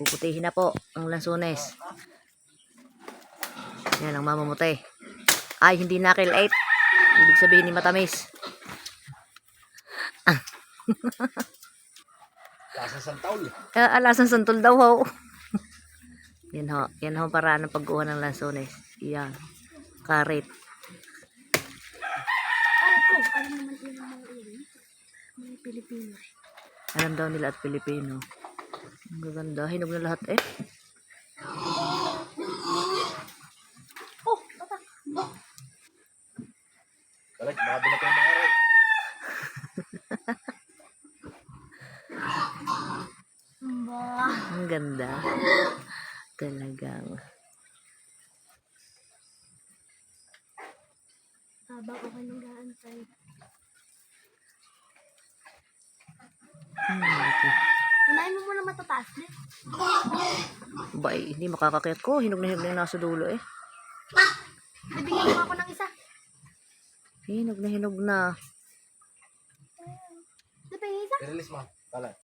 Puputihin na po ang lansones. Yan ang mamamutay. Ay, hindi nakil 8. Ibig sabihin ni matamis. Lasa santaul. Uh, alasan santol daw ho. yan ho. Yan ho paraan ng pagkuha ng lansones. Yan. Karit. Alam daw nila at Pilipino. Ang gaganda. Hinog na lahat eh. Oh, tatak. Balik, baka bilat yung mga aray. Ang ganda. Talagang. Habang ako nag-aantay. Hmm, okay. Unahin mo muna matataas din. Ba, eh, hindi makakakit ko. Hinog na hinog na yung nasa dulo eh. Bibigyan mo ako ng isa. Hinog na hinog na. Yung isa? I-release mo. Tala.